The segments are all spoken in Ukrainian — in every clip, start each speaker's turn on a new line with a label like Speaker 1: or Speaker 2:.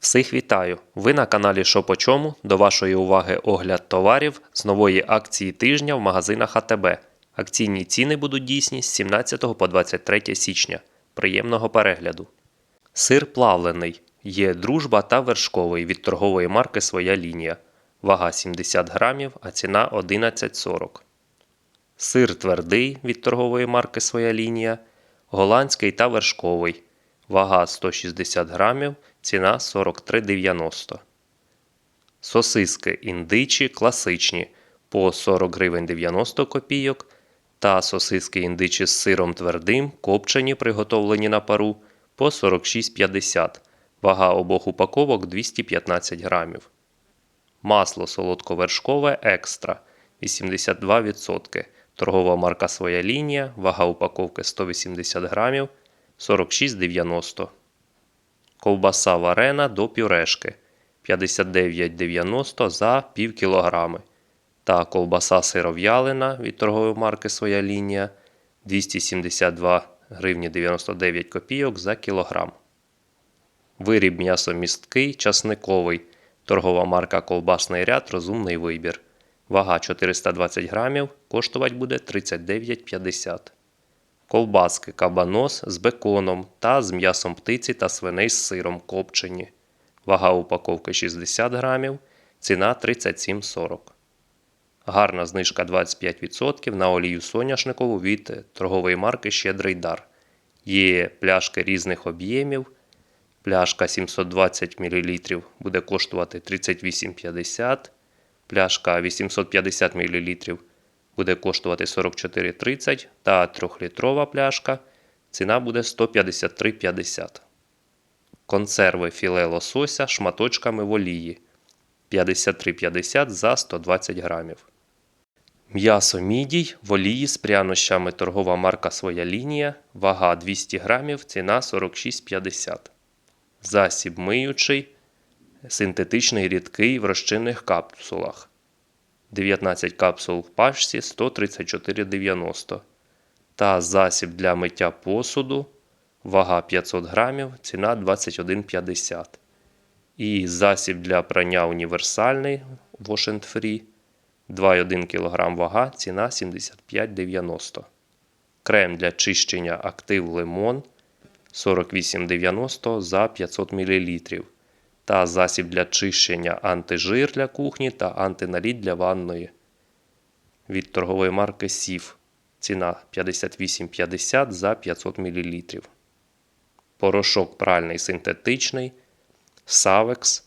Speaker 1: Всіх вітаю! Ви на каналі Що по чому? До вашої уваги огляд товарів з нової акції тижня в магазинах АТБ. Акційні ціни будуть дійсні з 17 по 23 січня. Приємного перегляду. Сир плавлений. Є дружба та вершковий від торгової марки Своя лінія. Вага 70 грамів, а ціна 11,40. Сир твердий від торгової марки Своя лінія. Голландський та вершковий. Вага 160 грамів, ціна 43,90. Сосиски індичі класичні по 40 гривень 90 копійок. Та сосиски індичі з сиром твердим, копчені, приготовлені на пару по 46,50. Вага обох упаковок 215 грамів. Масло солодковершкове екстра 82%. Торгова марка Своя лінія, вага упаковки 180 грамів 46,90. Ковбаса варена до пюрешки 59,90 за пів кілограми. Та ковбаса сиров'ялина від торгової марки Своя лінія 272 гривні 99 копійок за кілограм. Виріб м'ясомісткий, часниковий. Торгова марка Ковбасний ряд Розумний вибір. Вага 420 грамів, коштувати буде 39,50. Ковбаски кабанос з беконом та з м'ясом птиці та свиней з сиром копчені. Вага упаковки 60 грамів, ціна 37,40. Гарна знижка 25% на олію соняшникову від торгової марки Щедрий дар. Є пляшки різних об'ємів. Пляшка 720 мл буде коштувати 38,50. Пляшка 850 мл буде коштувати 44,30 та 3-літрова пляшка ціна буде 153,50. Консерви філе лосося шматочками в олії 53,50 за 120 грамів. М'ясо мідій в олії з прянощами торгова марка Своя лінія, вага 200 грамів, ціна 46,50. Засіб миючий, синтетичний рідкий в розчинних капсулах. 19 капсул в пачці 134,90. Та засіб для миття посуду, вага 500 грамів, ціна 21,50. І засіб для прання універсальний Wash Free 2,1 кг вага, ціна 75,90. Крем для чищення актив лимон 48,90 за 500 мл. Та засіб для чищення антижир для кухні та антиналіт для ванної. Від торгової марки Сів. Ціна 58,50 за 500 мл. Порошок пральний синтетичний. Савекс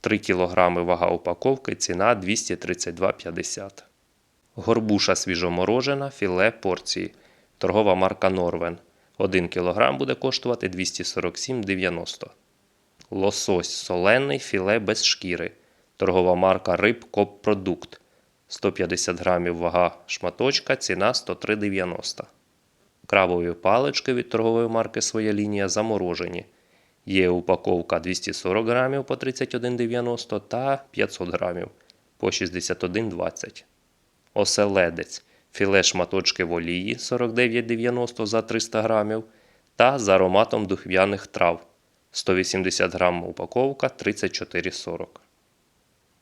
Speaker 1: 3 кг вага упаковки, ціна 232,50. Горбуша свіжоморожена, філе порції. Торгова марка Норвен. 1 кг буде коштувати 247,90. Лосось солений, філе без шкіри. Торгова марка Риб Коп Продукт. 150 грамів вага шматочка, ціна 103,90. Крабові палички від торгової марки Своя лінія заморожені. Є упаковка 240 грамів по 31,90 та 500 грамів по 61,20. Оселедець. Філе шматочки в олії 49,90 за 300 грамів та з ароматом духвяних трав 180 грам упаковка 34,40.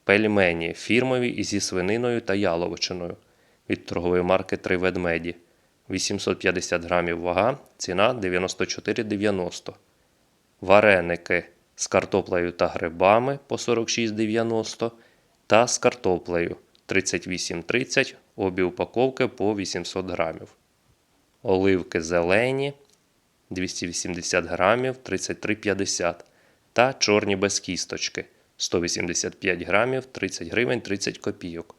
Speaker 1: Пельмені фірмові зі свининою та яловичиною від торгової марки Три ведмеді 850 грамів вага, ціна 94,90. Вареники з картоплею та грибами по 46,90 та з картоплею 38,30 обі упаковки по 800 грамів. Оливки зелені 280 грамів 33,50 та чорні без кісточки 185 грамів 30 гривень 30 копійок.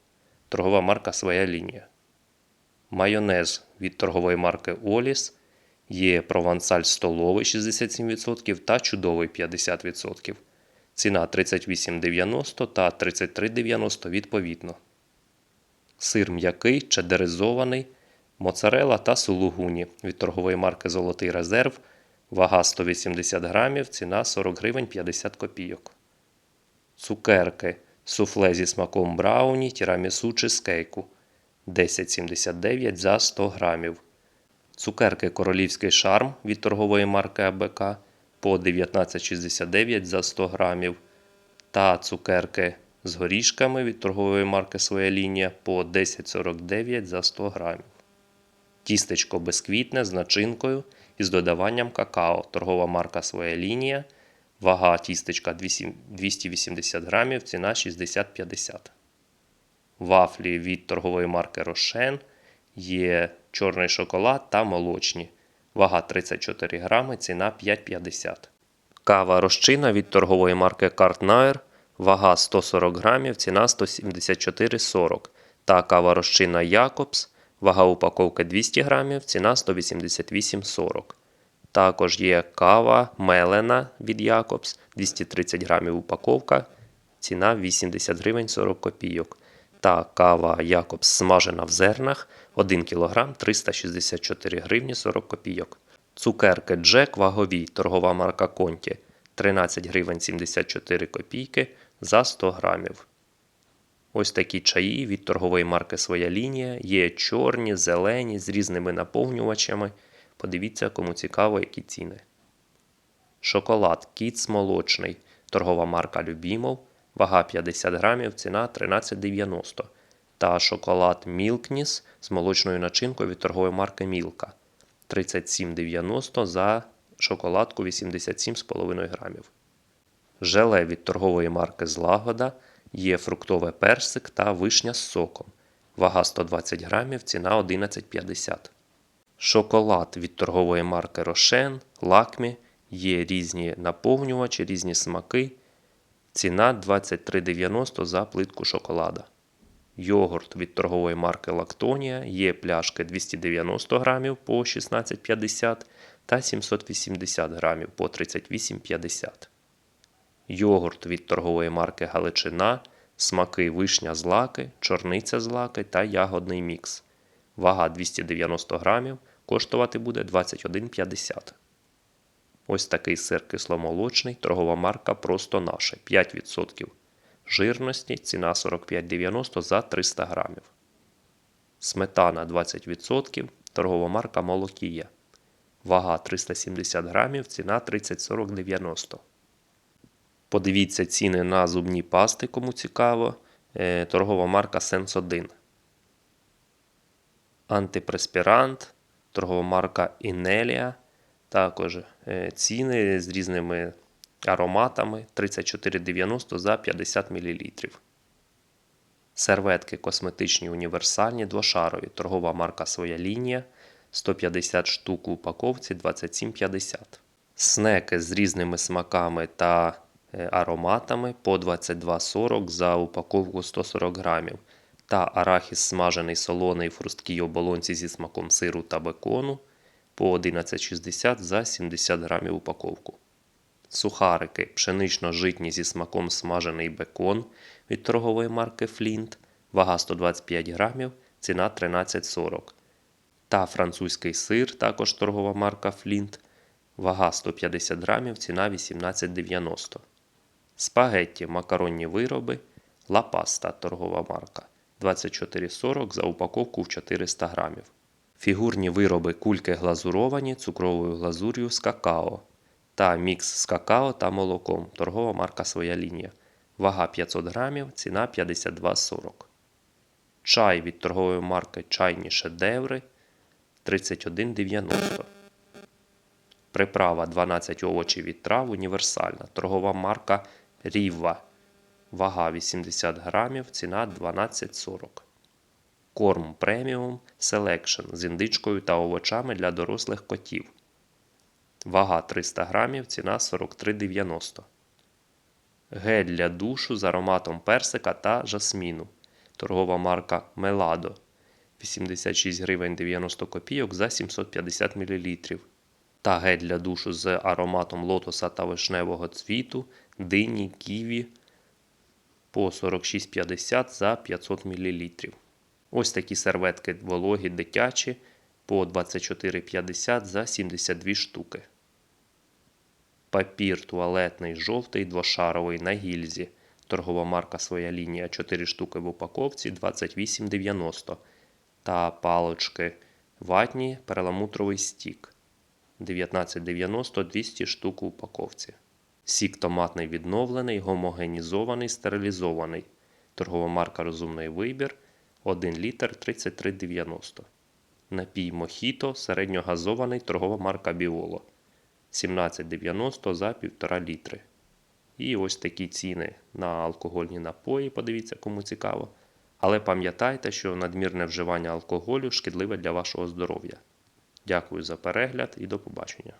Speaker 1: Торгова марка Своя лінія. Майонез від торгової марки Оліс. Є провансаль столовий 67% та чудовий 50%. Ціна 38,90 та 33,90 відповідно. Сир м'який, чедеризований, моцарела та сулугуні від торгової марки Золотий резерв. Вага 180 грамів, ціна 40 гривень 50 копійок. Цукерки суфле зі смаком брауні, тірамісу чи скейку 10,79 за 100 грамів. Цукерки королівський шарм від торгової марки АБК по 19,69 за 100 грамів. Та цукерки з горішками від торгової марки Своя лінія по 10,49 за 100 грамів. Тістечко безквітне з начинкою і з додаванням какао. Торгова марка Своя лінія. Вага тістечка 280 грамів, ціна 60,50. Вафлі від торгової марки Рошен є чорний шоколад та молочні. Вага 34 грами, ціна 5,50. Кава розчина від торгової марки Картнайр. Вага 140 грамів, ціна 174,40. Та кава розчина Якобс. Вага упаковки 200 грамів, ціна 188,40. Також є кава мелена від Якобс 230 грамів упаковка, ціна 80 гривень 40 копійок. Та кава Якобс смажена в зернах 1 кг 364 гривні 40 копійок. Цукерки Джек вагові, торгова марка Конті 13 гривень 74 копійки за 100 грамів. Ось такі чаї від торгової марки Своя лінія. Є чорні, зелені з різними наповнювачами. Подивіться, кому цікаво, які ціни. Шоколад Кіц молочний. Торгова марка Любімов. Вага 50 грамів, ціна 13,90. Та шоколад Мілкніс з молочною начинкою від торгової марки Мілка. 37,90 за шоколадку 87,5 грамів. Желе від торгової марки Злагода є фруктове персик та вишня з соком. Вага 120 грамів, ціна 11,50. Шоколад від торгової марки Рошен, Лакмі, є різні наповнювачі, різні смаки. Ціна 23,90 за плитку шоколада. Йогурт від торгової марки Лактонія є пляшки 290 грамів по 16,50 та 780 грамів по 38,50. Йогурт від торгової марки Галичина, смаки вишня з лаки, чорниця з лаки та ягодний мікс. Вага 290 грамів, коштувати буде 21,50. Ось такий сир кисломолочний, торгова марка Просто наше 5% жирності, ціна 45,90 за 300 грамів. Сметана 20%, торгова марка Молокія. Вага 370 грамів, ціна 30,40,90. Подивіться ціни на зубні пасти, кому цікаво. Е, Торгова марка Sense 1. Антипреспірант, торгова марка Інелія. Також е, ціни з різними ароматами 34,90 за 50 мл. Серветки косметичні універсальні двошарові. Торгова марка Своя лінія 150 штук у упаковці 27,50. Снеки з різними смаками та ароматами по 22,40 за упаковку 140 грамів. Та арахіс смажений солоний в хрусткій оболонці зі смаком сиру та бекону по 11,60 за 70 грамів упаковку. Сухарики пшенично-житні зі смаком смажений бекон від торгової марки Flint, вага 125 грамів, ціна 13,40. Та французький сир, також торгова марка Flint, вага 150 грамів, ціна 18,90. Спагетті макаронні вироби, лапаста торгова марка 24,40 за упаковку в 400 грамів. Фігурні вироби кульки глазуровані цукровою глазур'ю з какао та мікс з какао та молоком. Торгова марка Своя лінія. Вага 500 грамів, ціна 52,40. Чай від торгової марки Чайні шедеври 31,90. Приправа 12 овочів від трав універсальна. Торгова марка Ріва. Вага 80 грамів, ціна 12,40. Корм преміум Selection з індичкою та овочами для дорослих котів. Вага 300 грамів, ціна 43,90. Гель для душу з ароматом персика та жасміну. Торгова марка Меладо 86 гривень 90 копійок за 750 мл. Та гель для душу з ароматом лотоса та вишневого цвіту, дині, ківі по 46,50 за 500 мл. Ось такі серветки вологі дитячі по 24,50 за 72 штуки. Папір туалетний жовтий двошаровий на гільзі. Торгова марка Своя лінія 4 штуки в упаковці 28,90. Та палочки ватні перламутровий стік. 1990 200 штук у упаковці. Сік томатний відновлений, гомогенізований, стерилізований. Торгова марка Розумний вибір 1 літр 33,90. Напій Мохіто середньогазований торгова марка Біоло 17,90 за 1,5 літри. І ось такі ціни на алкогольні напої, подивіться, кому цікаво. Але пам'ятайте, що надмірне вживання алкоголю шкідливе для вашого здоров'я. Дякую за перегляд і до побачення.